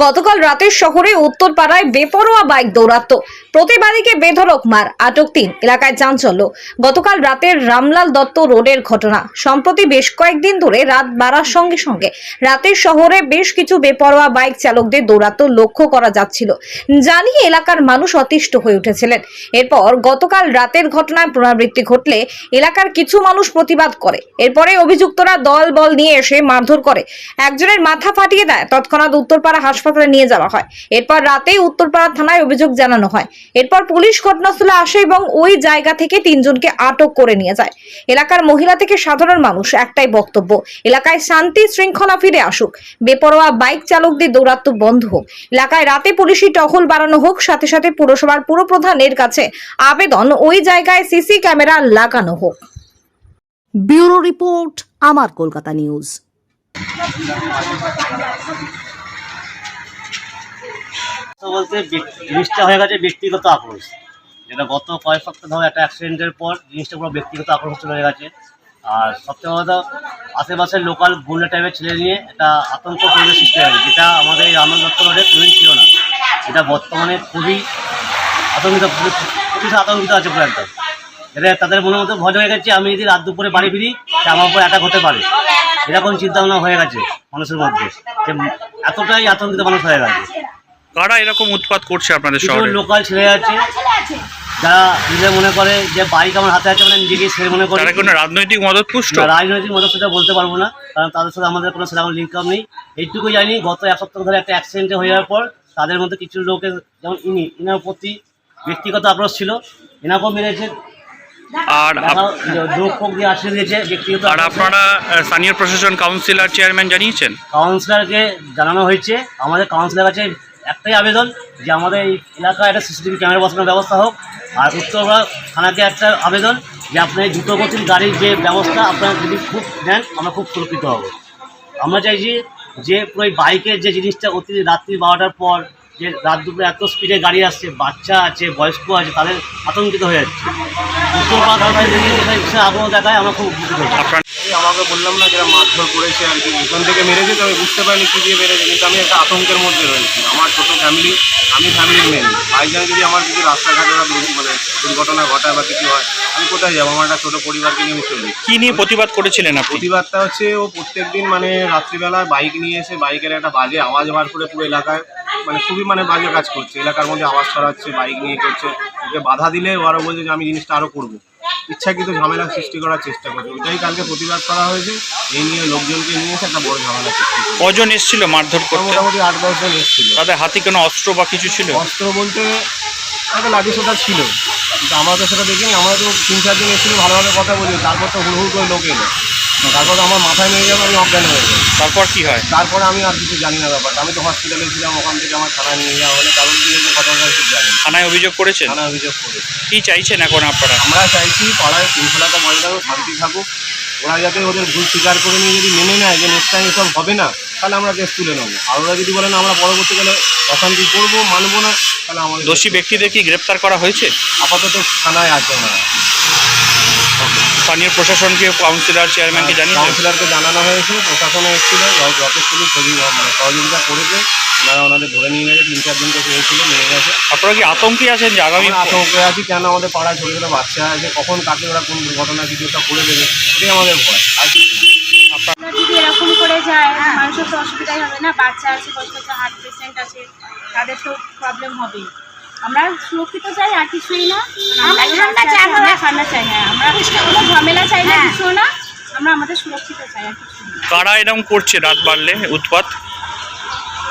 গতকাল রাতে শহরে উত্তরপাড়ায় বেপরোয়া বাইক দৌরাত্ম প্রতিবাদীকে বেধড়ক মার, আটক তিন, এলাকায় চাঞ্চল্য। গতকাল রাতের রামলাল দত্ত রোডের ঘটনা। সম্প্রতি বেশ কয়েকদিন ধরে রাত বাড়ার সঙ্গে সঙ্গে রাতের শহরে বেশ কিছু বেপরোয়া বাইক চালকদের দৌরাত্ম লক্ষ্য করা যাচ্ছিল। জানিয়ে এলাকার মানুষ অতিষ্ঠ হয়ে উঠেছিলেন। এরপর গতকাল রাতের ঘটনায় পুনরাবৃত্তি ঘটলে এলাকার কিছু মানুষ প্রতিবাদ করে। এরপরে অভিযুক্তরা দল বল নিয়ে এসে মারধর করে। একজনের মাথা ফাটিয়ে দেয়। তৎক্ষণাৎ উত্তরপাড়া হাসপাতালে নিয়ে যাওয়া হয়। এরপর রাতেই উত্তরপাড়া থানায় অভিযোগ জানানো হয়। এরপর পুলিশ ঘটনাস্থলে আসে এবং ওই জায়গা থেকে তিনজনকে আটক করে নিয়ে যায়। এলাকার মহিলা থেকে সাধারণ মানুষ, একটাই বক্তব্য। এলাকায় শান্তি শৃঙ্খলা ফিরে আসুক। বেপরোয়া বাইক চালকদের দৌরাত্ম বন্ধ হোক। এলাকায় রাতে পুলিশি টহল বাড়ানো হোক, সাথে সাথে পুরসভার পুরপ্রধানের কাছে আবেদন ওই জায়গায় সিসি ক্যামেরা লাগানো হোক। ব্যুরো রিপোর্ট, আমার কলকাতা নিউজ। বলতে জিনিসটা হয়ে গেছে ব্যক্তিগত আক্রোশ যেটা গত কয়েক সপ্তাহ ধরে একটা অ্যাক্সিডেন্টের পর জিনিসটা পুরো ব্যক্তিগত আক্রোশ চলে গেছে। আর সবচেয়ে কথা, আশেপাশের লোকাল গুন্ডা টাইপের ছেলে নিয়ে একটা আতঙ্ক পরিবেশ সৃষ্টি হয়েছে, যেটা আমাদের এই দত্ত রোডে কোনোদিন ছিল না। এটা বর্তমানে খুবই আতঙ্কিত প্রচুর আতঙ্কিত আছে পুরো এটা তাদের মনের মধ্যে ভয় হয়ে গেছে, আমি যদি রাত দুপুরে বাড়ি ফিরি যে আমার উপর অ্যাটাক হতে পারে। এরকম চিন্তা ভাবনা হয়ে গেছে মানুষের মধ্যে, যে এতটাই আতঙ্কিত মানুষ হয়ে গেছে। কারা এরকম উৎপাত করছে আপনাদের শহরে? লোকাল ছেলে আছে যারা নিজে মনে করে যে বাইক আমার হাতে আছে মানে নিজেকে ছেলে মনে করে তারা কোনো রাজনৈতিক মদত পুষ্ট না, রাজনৈতিক মদত সেটা বলতে পারব না কারণ তাদের সাথে আমাদের কোনো সেরকম লিঙ্ক আপ নেই। এইটুকু জানি গত এক সপ্তাহ ধরে একটা অ্যাক্সিডেন্টে হয়ে যাওয়ার পর তাদের মধ্যে কিছু লোকের যেমন ইনি ইনার প্রতি ব্যক্তিগত আক্রোশ ছিল এনাকেও মেরেছে। আর আপনারা স্থানীয় প্রশাসন কাউন্সিলর চেয়ারম্যান জানিয়েছেন? কাউন্সিলরকে জানানো হয়েছে আমাদের কাউন্সিলর কাছে একটাই আবেদন যে আমাদের এই এলাকায় একটা সিসিটিভি ক্যামেরা বসানোর ব্যবস্থা হোক। আর উত্তরবঙ্গ থানাকে একটা আবেদন যে আপনার দ্রুতগতির গাড়ির যে ব্যবস্থা আপনারা যদি খুব নেন, আমরা খুব সুরক্ষিত হব। আমরা চাইছি যে পুরো বাইকের যে জিনিসটা অতি রাত্রি বারোটার পর যে রাত দুপুরে এত স্পিডে গাড়ি আসছে, বাচ্চা আছে, বয়স্ক আছে, তাদের আতঙ্কিত হয়ে যাচ্ছে। উত্তরবঙ্গ থানায় যদি আগ্রহ দেখায়, আমরা খুব উপকৃত আমাকে বললাম না যারা মারধর করেছে আর কি। এখান থেকে মেরেছে তো আমি বুঝতে পারিনি কী দিয়ে মেরেছে কিন্তু আমি একটা আতঙ্কের মধ্যে রয়েছি। আমার ছোটো ফ্যামিলি আমি ফ্যামিলির মেন বাইজান যদি আমার কিছু রাস্তাঘাটে বা মানে দুর্ঘটনা ঘটায় বা কিছু হয় আমি কোথায় যাব? আমার একটা ছোটো পরিবারকে নিয়ে আমি চলি কি নিয়ে প্রতিবাদ করেছিলেন না প্রতিবাদটা হচ্ছে ও প্রত্যেকদিন মানে রাত্রিবেলা বাইক নিয়ে এসে বাইকের একটা বাজে আওয়াজ বার করে পুরো এলাকায় মানে খুবই মানে বাজে কাজ করছে। এলাকার মধ্যে আওয়াজ ছড়াচ্ছে বাইক নিয়ে করছে ওকে বাধা দিলে ও আরও বলছে যে আমি জিনিসটা আরও করব। ইচ্ছাকৃত ঝামেলা সৃষ্টি করার চেষ্টা করছে। ওইটাই কালকে প্রতিবাদ করা হয়েছে। এই নিয়ে লোকজনকে নিয়ে এসে একটা বড় ঝামেলা সৃষ্টি করছে। কজন এসেছিল মারধর করতে? মোটামুটি আট দশজন এসেছিল। তাদের হাতে কোনো অস্ত্র বা কিছু ছিল? অস্ত্র বলতে একটা লাঠি সোটা ছিল। কিন্তু আমরা তো সেটা দেখিনি। আমরা তো তিন চারজন এসেছিল ভালোভাবে কথা বলি। তারপর তো হুড় হুড় করে লোক এলো। তারপর আমার মাথায় নিয়ে যাব আমি অজ্ঞান হয়ে যাই তারপর কি হয়? তারপরে আমি আর কিছু জানি না ব্যাপারটা। আমি তো হসপিটালে ছিলাম ওখান থেকে আমার থানায় নিয়ে যাওয়া হলে। কারণ কি হয়েছে ঘটনা ঠিক জানি থানায় অভিযোগ করেছেন? থানায় অভিযোগ করে কি চাইছেন এখন আপনারা? আমরা চাইছি পাড়ায় শৃঙ্খলাটা বজায় থাকুক শান্তি থাকুক। ওরা যাতে ওদের ভুল স্বীকার করে নিয়ে যদি মেনে নেয় যে নেক্সট টাইম এসব হবে না তাহলে আমরা কেস তুলে নেব। আর ওরা যদি বলেন আমরা পরবর্তীকালে অশান্তি করব মানবো না তাহলে আমাদের দোষী ব্যক্তিদের কি গ্রেপ্তার করা হয়েছে? আপাতত থানায় আছে ওনারা। স্থানীয় প্রশাসনকে কাউন্সিলর চেয়ারম্যানকে জানিয়েছেন কাউন্সিলরকে জানানো হয়েছে প্রশাসনে এসেছিল যথেষ্ট ছবি মানে সহযোগিতা করেছে। ওনারা ওনাদের ধরে নিয়ে গেছে তিন চার দিনকে হয়েছিল নিয়ে গেছে। আপনারা কি আতঙ্কে আছেন যে আগামী আতঙ্কে আছি কেন আমাদের পাড়ায় ছোটো ছোটো বাচ্চা আছে কখন কাকে ওরা কোন দুর্ঘটনা কিছু একটা করে দেবে এটাই আমাদের ভয়। আর কিছু যদি এরকম করে যায় মানুষের তো অসুবিধাই হবে না বাচ্চা আছে বয়স্ক আছে হার্ট পেশেন্ট আছে তাদের তো প্রবলেম হবেই। আমরা সুরক্ষিত চাই আর কিছুই না। আমরা ঠান্ডা চাই, আমরা আমরা- ঠান্ডা চাই হ্যাঁ আমরা কোনো ঝামেলা চাই না কিছু না আমরা আমাদের সুরক্ষিত চাই আর কিছু কারা এরকম করছে রাত বাড়লে? উৎপাত?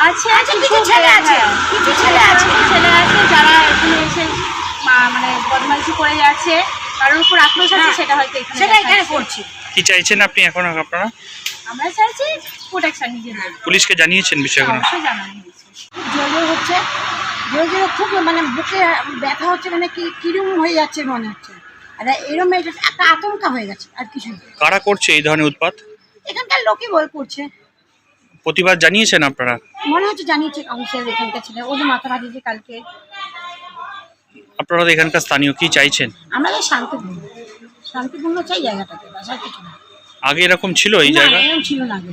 আছে আচ্ছা, কিছু ছেলে আছে, হ্যাঁ, কিছু ছেলে আছে। ছেলে আছে যারা এখানে এসে মা- মানে বদমাইশি করে যাচ্ছে কারোর উপর আক্রোশ আছে হ্যাঁ, সেটা হয়তো এখানে সেটা এখানে। করছি। কি চাইছেন আপনি এখন আপনারা? আমরা চাইছি প্রোটেকশন নিজেদের। পুলিশকে জানিয়েছেন বিষয়গুলো? অবশ্যই জানানো হয়েছে। জোর হচ্ছে জোর খুব মানে বুকে ব্যথা হচ্ছে মানে কি কিরম হয়ে যাচ্ছে মনে হচ্ছে। আর এরম একটা আতঙ্ক হয়ে গেছে আর কিছু। কারা করছে এই ধরনের উৎপাত? এখানকার লোকই বল করছে। প্রতিবাদ জানিয়েছেন আপনারা? মনে হচ্ছে জানিয়েছে কাউন্সিলর এখানকার ছিল ও যে মাথা ভাজিয়েছে কালকে। আপনারা এখানকার স্থানীয় কি চাইছেন? আমাদের শান্তিপূর্ণ শান্তিপূর্ণ চাই জায়গাটাকে কিছু না আগে এরকম ছিল এই জায়গা? ছিল না আগে।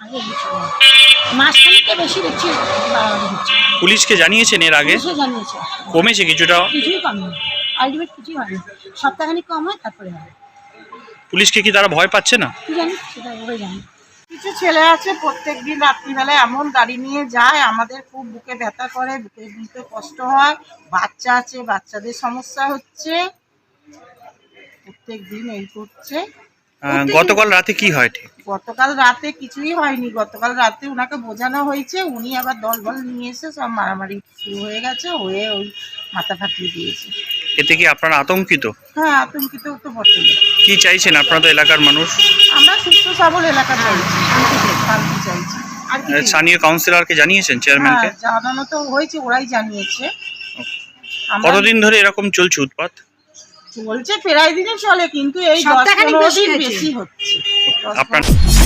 আগে ছিল না মাঝখানেতে বেশি দেখছি বাড়াবাড়ি হচ্ছে। পুলিশকে জানিয়েছেন এর আগে? পুলিশও জানিয়েছে। কমেছে কিছুটা? কিছুই কম নেই আলটিমেট কিছুই হয়নি সপ্তাহখানিক কম হয় তারপরে হয়। পুলিশকে কি তারা ভয় পাচ্ছে না? কি জানি সেটা ওরাই জানি। কিছু ছেলে আছে প্রত্যেক দিন রাত্রিবেলায় এমন গাড়ি নিয়ে যায় আমাদের খুব বুকে ব্যথা করে বুকে দিতে কষ্ট হয়। বাচ্চা আছে বাচ্চাদের সমস্যা হচ্ছে। প্রত্যেক দিন এই করছে। আহ, গতকাল রাতে কি হয় ঠিক? গতকাল রাতে কিছুই হয়নি। গতকাল রাতে ওনাকে বোঝানো হয়েছে উনি আবার দল বল নিয়ে এসে সব মারামারি শুরু হয়ে গেছে হয়ে ওই মাথা ফাটিয়ে দিয়েছে। এতে কি আপনারা আতঙ্কিত? হ্যাঁ আতঙ্কিত তো বটেই। কি চাইছেন আপনারা তো এলাকার মানুষ? আমরা সুস্থ সবল এলাকা চাইছি শান্তিতে শান্তি চাইছি। আর স্থানীয় কাউন্সিলরকে জানিয়েছেন হ্যাঁ চেয়ারম্যানকে জানানো তো হয়েছে ওরাই জানিয়েছে। কতদিন ধরে এরকম চলছে উৎপাত? চলছে প্রায় দিনে চলে কিন্তু এই দশ পনেরো বেশি দিন বেশি হচ্ছে। আপনার পনেরো-